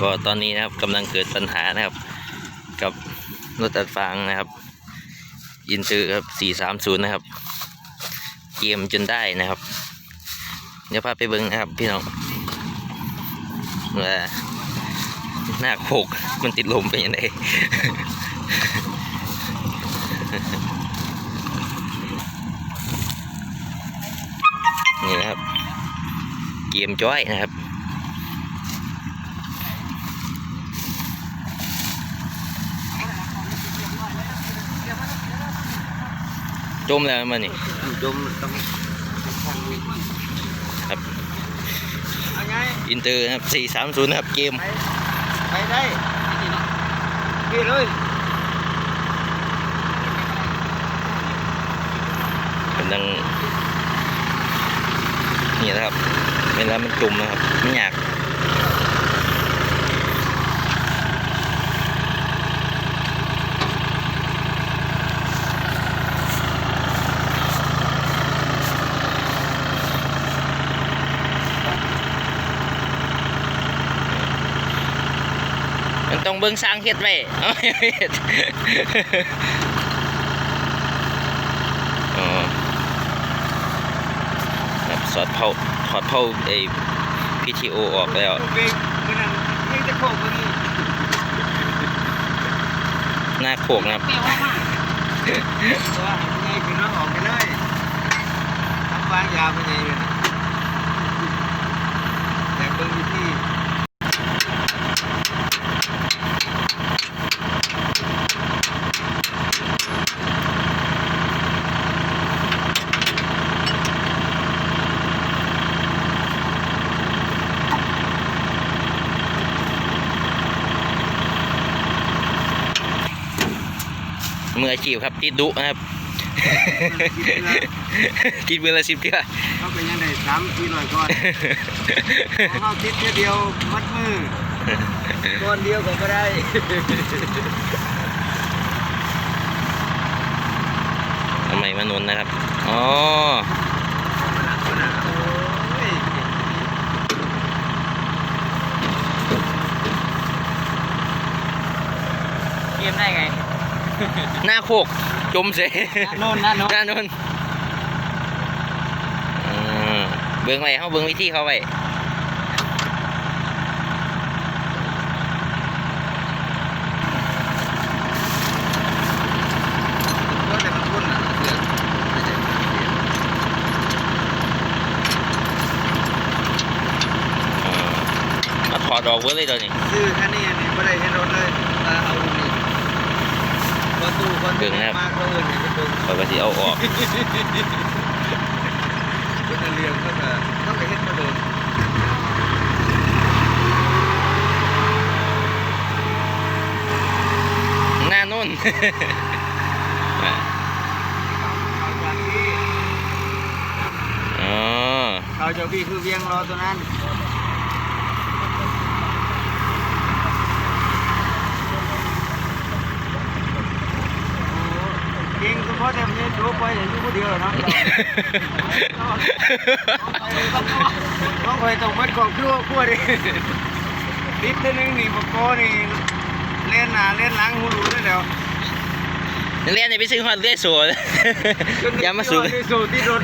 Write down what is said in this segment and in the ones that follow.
ก็ตอนนี้นะครับกำลังเกิดปัญหานะครับ กับรถตัดฟางนะครับอินเตอครับ430 นะครับ เกมจนได้นะครับ เดี๋ยวพาไปเบิ้งนะครับพี่น้องว่าหน้าโคกมันติดลมเป็นยังไงนี่นะครับ เกมจ้อยนะครับ จมแล้วมันนี่จมต้องทางนี้ครับเอาไงอินเตอร์นะครับ430นะครับเกมไปไปได้พี่เลยกำลังนี่นะครับเวลามันจุ่มนะครับไม่อยาก มันต้องเบิ่งสร้างเฮ็ดไว้เอาไม่เฮ็ดอ๋อครับสอดเผาถอดเผาไอ้ PTO ออกแล้วเบรกมันนั่นเบรกจะโค้งเมื่อกี้หน้าโขกนะครับตัวหันไงคือน้องออกไปเลยทำวางยาไปไงเลยนะแต่เบิ่งวิธี มื ออาชีพครับ ติดดุนะครับติดมือละสิบเทื่อเขาเป็นยังไงสามสี่ร้อยก้อนของเขาคิดแค่เดียวมัดมือก้อนเดียวก็ไม่ได้ทำไมมานุนนะครับ อ๋อโอ้ยเกมได้ไง หน้าโคก จมเสียโน่นนะโน่นหน้านุนอืมเบิ้งไว้เขาเบิ้งวิธีเขาไว้ก็แต่มันพุ่นอะเสือกไม่ใช่เสือกอ่ามาถอดออกเว้ยเลยตอนนี้ซื้อแค่นี้อันนี้ไม่ได้เห็นรถเลยเอา เอาลูกนี้ประตูคนเบิ่งนะครับมากเขาเอื่นเนี่ยเป็นเบิ่งเขาก็สิเอาออกเป็นเรียงก็จะต้องไปเห็นมาโดนหน้านุ่นอะเขาจากที่อ๋อเขาจะพี่คือเวียงรอตัวนั้น เก่งก็เพราะแต่ไม่ดูไปอย่างอยู่คนเดียวเนาะต้องไปต้องมัดของครัวครัวดินิดนึงนี่ปกโกนี่เล่นหน้าเล่นหลังหูรู้ได้แล้วเรียนนี่ไปซื้อฮอดเรื่อยสวยอย่ามาสูบที่สูที่รถ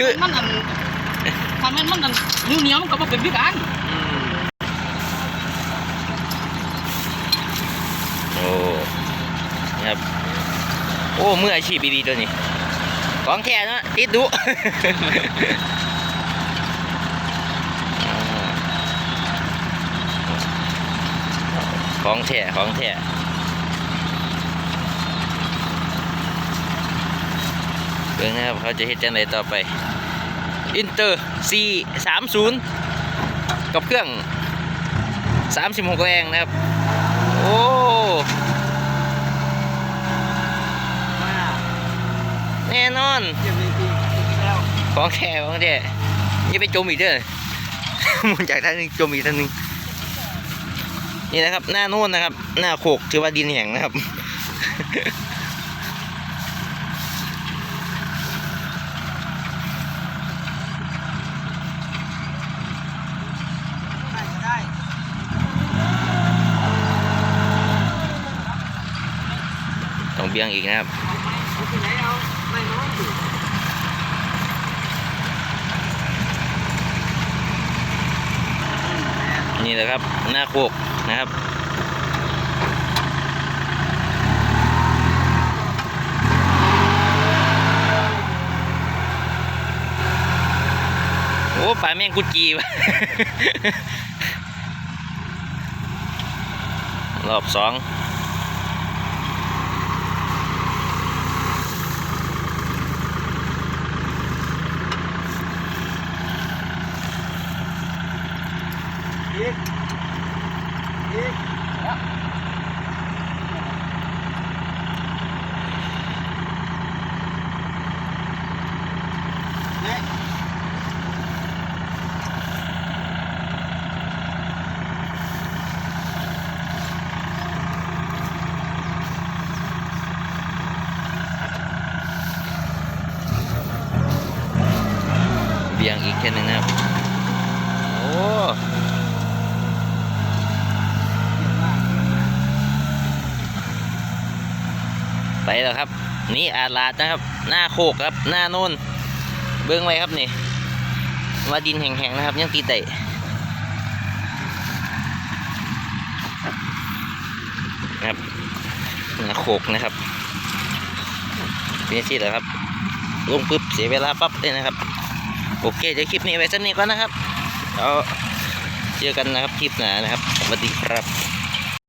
คือมันอันทำมันมันอันนิ้วเหนียวมันก็บ่เป็นพิการโอ้ครับ โอ้เมืออาชีพดีๆตัวนี้ ของแท้เนาะติดดุของแท้ของแท้เบิ่งนะครับเขาจะเฮ็ดจังไดต่อไปอินเตอร์ C 3 0กับเครื่อง 36 แรงนะครับ น่นอนของแข่ของแข่ยังไปโจมอีกเด้อมุนจากท่านนึงจมอีกท่านนึงนี่นะครับ หน้าโน่นนะครับ หน้าโขกถือว่าดินแห่งนะครับต้องเบี้ยงอีกนะครับ นี่แหละครับ หน้าโคกนะครับโอ้ปลาแมงกุจีวะรอบสอง อีกอีกเนี่ยเบียงอีกแค่หนึ่งนะครับโอ้ ไปแล้วครับ นี่อาลาดนะครับ หน้าโคกครับ หน้าโน่นเบื้องไว้ครับนี่ว่าดินแห้งๆนะครับ ยังตีได้ครับหน้าโคกนะครับเป็นที่แล้วครับลงปุ๊บเสียเวลาปั๊บเลยนะครับ โอเคเดี๋ยวคลิปนี้ไว้สักนี้ก่อนนะครับเอาเจอกันนะครับคลิปหน้านะครับสวัสดีครับ